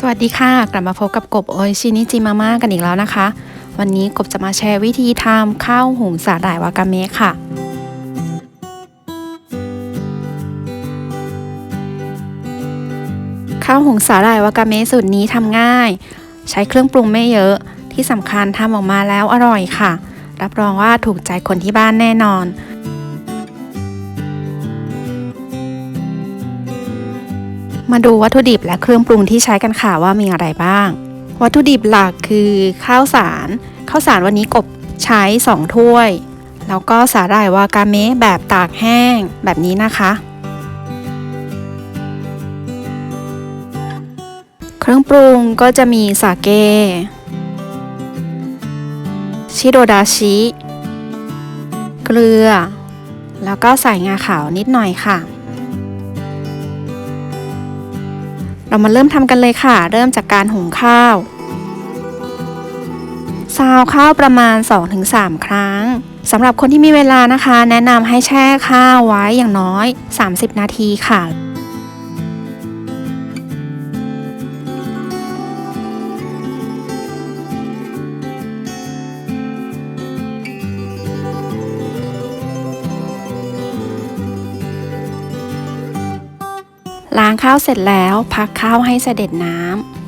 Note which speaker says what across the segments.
Speaker 1: สวัสดีค่ะ กลับมาพบกับกบโอชินิจิมาม่ากันอีกแล้วนะคะ วันนี้กบจะมาแชร์วิธีทำข้าวหุงสาหร่ายวากาเมะค่ะ ข้าวหุงสาหร่ายวากาเมะสูตรนี้ทำง่าย ใช้เครื่องปรุงไม่เยอะที่สำคัญทำออกมาแล้วอร่อยค่ะ รับรองว่าถูกใจคนที่บ้านแน่นอน มาดูวัตถุดิบและเครื่องปรุงที่ใช้กันค่ะว่ามีอะไรบ้าง วัตถุดิบหลักคือข้าวสาร ข้าวสารวันนี้กบใช้ 2 ถ้วย แล้วก็สาหร่ายวากาเมะแบบตากแห้งแบบนี้นะคะ เครื่องปรุงก็จะมีสาเก ชิโดดาชิ เกลือ แล้วก็ใส่งาขาวนิดหน่อยค่ะ เรามาเริ่มทำกันเลยค่ะ เริ่มจากการหุงข้าวซาวข้าวประมาณ 2-3 ครั้งสำหรับคนที่มีเวลานะคะ แนะนำให้แช่ข้าวไว้อย่างน้อย 30 นาทีค่ะ ล้างข้าวเสร็จแล้วพักข้าวให้เสด็จน้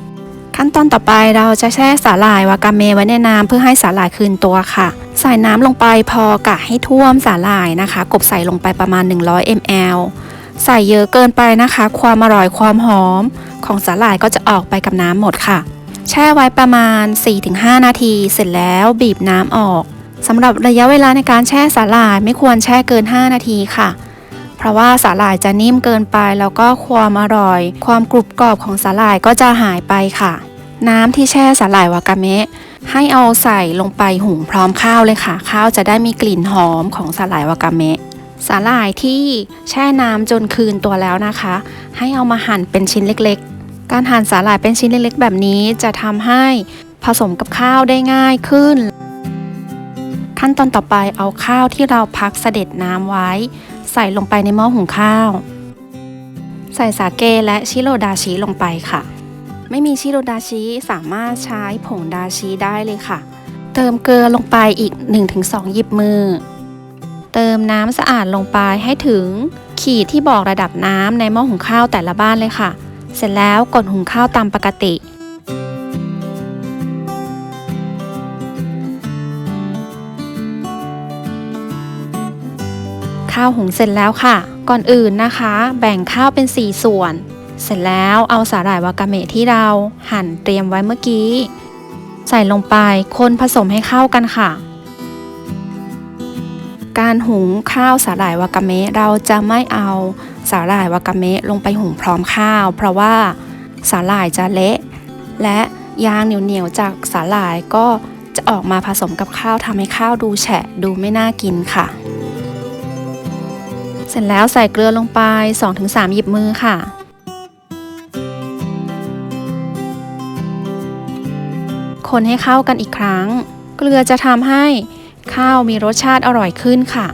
Speaker 1: ำขั้นตอนต่อไปเราจะแช่สาหร่ายวากาเมไว้ในน้ำเพื่อให้สาหร่ายคืนตัวค่ะ ใส่น้ำลงไปพอกะให้ท่วมสาหร่ายนะคะ กบใส่ลงไปประมาณ 100 ml ใส่เยอะเกินไปนะคะ ความอร่อยความหอม ของสาหร่ายก็จะออกไปกับน้ำหมดค่ะ แช่ไว้ประมาณ 4-5 นาที เสร็จแล้วบีบน้ำออกสำหรับระยะเวลาในการแช่สาหร่ายไม่ควรแช่เกิน 5 นาทีค่ะ เพราะว่าสาหร่ายจะนิ่มเกินไปแล้วก็ความอร่อย ความกรุบกรอบของสาหร่ายก็จะหายไปค่ะ น้ำที่แช่สาหร่ายวากาเมะให้เอาใส่ลงไปหุงพร้อมข้าวเลยค่ะ ข้าวจะได้มีกลิ่นหอมของสาหร่ายวากาเมะสาหร่ายที่แช่น้ำจนคืนตัวแล้วนะคะ ให้เอามาหั่นเป็นชิ้นเล็กๆ การหั่นสาหร่ายเป็นชิ้นเล็กๆ แบบนี้จะทำให้ผสมกับข้าวได้ง่ายขึ้น ขั้นตอนต่อไปเอาข้าวที่เราพักเสด็จน้ำไว้ ใส่ลงไปในหม้อหุงข้าว ใส่สาเกและชิโรดาชิลงไปค่ะ ไม่มีชิโรดาชิสามารถใช้ผงดาชิได้เลยค่ะ เติมเกลือลงไปอีก 1-2หยิบมือ เติมน้ำสะอาดลงไปให้ถึงขีดที่บอกระดับน้ำในหม้อหุงข้าวแต่ละบ้านเลยค่ะ เสร็จแล้วกดหุงข้าวตามปกติ ข้าวหุงเสร็จแล้วค่ะ ก่อนอื่นนะคะ แบ่งข้าวเป็น 4 ส่วน เสร็จแล้วเอาสาหร่ายวากาเมะที่เราหั่นเตรียมไว้เมื่อกี้ ใส่ลงไปคนผสมให้เข้ากันค่ะ การหุงข้าวสาหร่ายวากาเมะเราจะไม่เอาสาหร่ายวากาเมะลงไปหุงพร้อมข้าว เพราะว่าสาหร่ายจะเละ และยางเหนียวๆจากสาหร่ายก็จะออกมาผสมกับข้าวทำให้ข้าวดูแฉะดูไม่น่ากินค่ะ เสร็จแล้วใส่เกลือลงไป 2-3 หยิบมือค่ะ คนให้เข้ากันอีกครั้ง เกลือจะทำให้ข้าวมีรสชาติอร่อยขึ้นค่ะ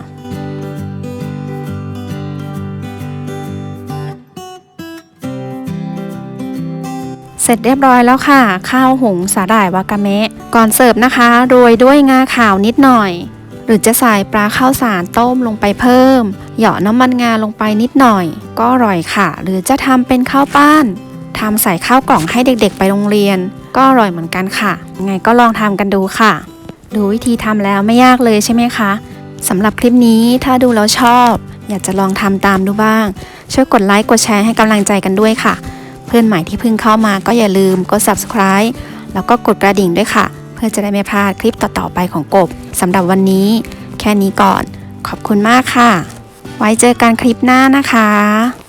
Speaker 1: เสร็จเรียบร้อยแล้วค่ะ ข้าวหุงสาหร่ายวากาเมะ ก่อนเสิร์ฟนะคะ โรยด้วยงาขาวนิดหน่อย หรือจะใส่ปลาข้าวสารต้มลงไปเพิ่ม เหยาะน้ำมันงาลงไปนิดหน่อย ก็อร่อยค่ะ หรือจะทำเป็นข้าวปั้นทำใส่ข้าวกล่องให้เด็กๆ ไปโรงเรียน ก็อร่อยเหมือนกันค่ะยังไงก็ลองทำกันดูค่ะ ดูวิธีทำแล้วไม่ยากเลยใช่ไหมคะสำหรับคลิปนี้ถ้าดูแล้วชอบ อยากจะลองทำตามดูบ้าง ช่วยกดไลค์กดแชร์ให้กำลังใจกันด้วยค่ะ เพื่อนใหม่ที่เพิ่งเข้ามาก็อย่าลืมกด subscribe แล้วก็กดกระดิ่งด้วยค่ะ เพื่อจะได้ไม่พลาดคลิปต่อๆไปของกบสำหรับวันนี้ แค่นี้ก่อน ขอบคุณมากค่ะ ไว้เจอกันคลิปหน้านะคะ